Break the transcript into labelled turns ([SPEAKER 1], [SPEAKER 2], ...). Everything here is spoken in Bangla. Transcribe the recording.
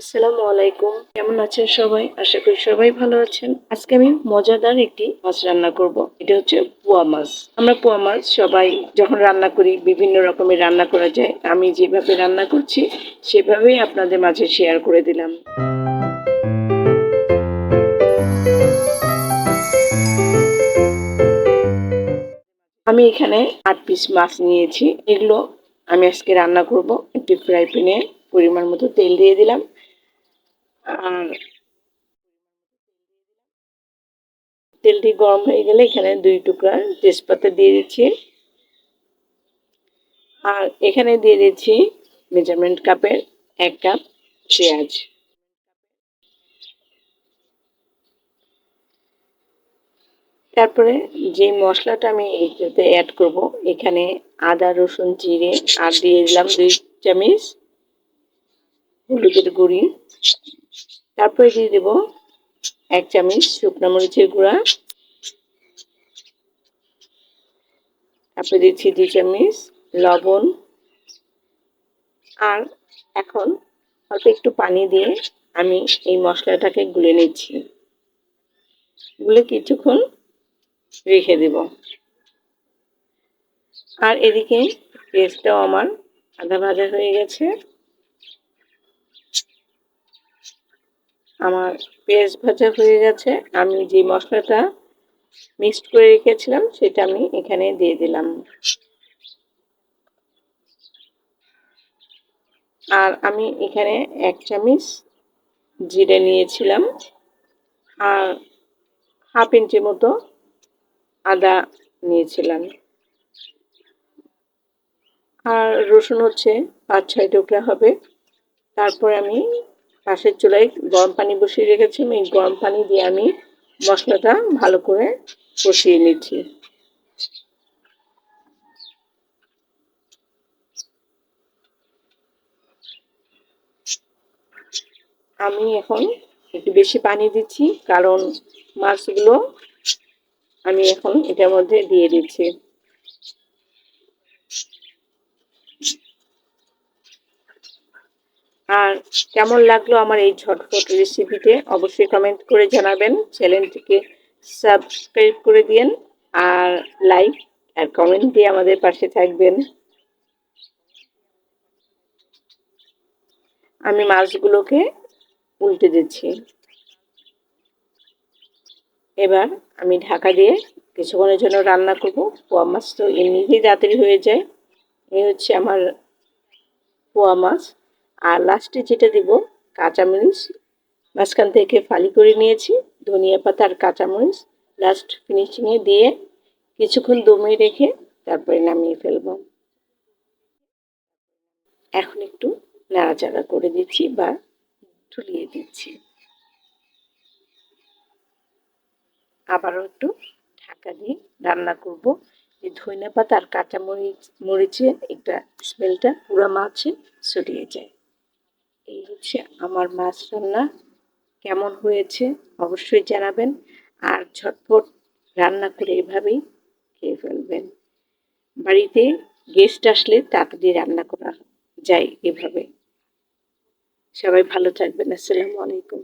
[SPEAKER 1] আসসালামু আলাইকুম। কেমন আছেন সবাই? আশা করি সবাই ভালো আছেন। আজকে আমি মজাদার একটি মাছ রান্না করব। এটা হচ্ছে পোয়া মাছ। আমরা পোয়া মাছ সবাই যখন রান্না করি, বিভিন্ন রকমের রান্না করা যায়, আমি যেভাবে রান্না করছি, সেভাবেই আপনাদের মাঝে শেয়ার করে দিলাম। আমি এখানে আট পিস মাছ নিয়েছি। এগুলো আমি আজকে রান্না করব। একটি ফ্রাই প্যানে পরিমাণ মতো তেল দিয়ে দিলাম। আর তেলটি গরম হয়ে গেলে এখানে দুই টুকরা তেজপাতা দিয়ে দিচ্ছি। আর এখানে দিয়ে দিচ্ছি মেজারমেন্ট কাপের এক কাপ পেঁয়াজ। তারপরে যে মশলাটা আমি এইটাতে অ্যাড করব, এখানে আদা, রসুন, জিরে, আর দিয়ে দিলাম দুই চামচ হলুদের গুঁড়ি। তারপরে দিয়ে দেব এক চামচ শুকনো মরিচের গুঁড়া। তারপরে দিচ্ছি দুই চামচ লবণ। আর এখন অল্প একটু পানি দিয়ে আমি এই মশলাটাকে গুলে নিচ্ছি। গুলে কিছুক্ষণ রেখে দেব। আর এদিকে পেস্টটাও আমার আধা ভাজা হয়ে গেছে। আমার পেঁয়াজ ভাজা হয়ে গেছে। আমি যে মশলাটা মিক্সড করে রেখেছিলাম, সেটা আমি এখানে দিয়ে দিলাম। আর আমি এখানে এক চামচ জিরে নিয়েছিলাম। আর হাফ ইঞ্চি মতো আদা নিয়েছিলাম। আর রসুন হচ্ছে পাঁচ ছয় টুকরা হবে। তারপর আমি পাশের চুলায় গরম পানি বসিয়ে রেখেছি। এই গরম পানি দিয়ে আমি মশলাটা ভালো করে কষিয়ে নিচ্ছি। আমি এখন একটু বেশি পানি দিচ্ছি, কারণ মাছগুলো আমি এখন এটার মধ্যে দিয়ে দিচ্ছি। আর কেমন লাগল আমার এই ঝটফট রেসিপিতে অবশ্যই কমেন্ট করে জানাবেন। চ্যানেলটিকে সাবস্ক্রাইব করে দিন আর লাইক আর কমেন্ট দিয়ে আমাদের পাশে থাকবেন। আমি মাছগুলোকে উল্টে দিচ্ছি। এবার আমি ঢাকা দিয়ে কিছুক্ষণের জন্য রান্না করব। পোয়া মাছ তো এমনিতেই তাড়াতাড়ি হয়ে যায়। এই হচ্ছে আমার পোয়া মাছ। আর লাস্টে যেটা দিব, কাঁচামরিচ। মাঝখান থেকে ফালি করে নিয়েছি, ধনিয়া পাতা আর কাঁচামরিচ। লাস্ট ফিনিশিংয়ে দিয়ে কিছুক্ষণ দমে রেখে তারপরে নামিয়ে ফেলব। এখন একটু নাড়াচাড়া করে দিচ্ছি বা ঝুলিয়ে দিচ্ছি। আবারও একটু ঢাকা দিয়ে রান্না করব। এই ধনিয়া পাতা আর কাঁচা মরিচ একটা স্মেলটা পুরো মাছে ছড়িয়ে যায়। এই হচ্ছে আমার মাছ রান্না। কেমন হয়েছে অবশ্যই জানাবেন আর ঝটপট রান্না করে এভাবেই খেয়ে ফেলবেন। বাড়িতে গেস্ট আসলে তাড়াতাড়ি রান্না করা যায় এভাবে। সবাই ভালো থাকবেন। আসসালামু আলাইকুম।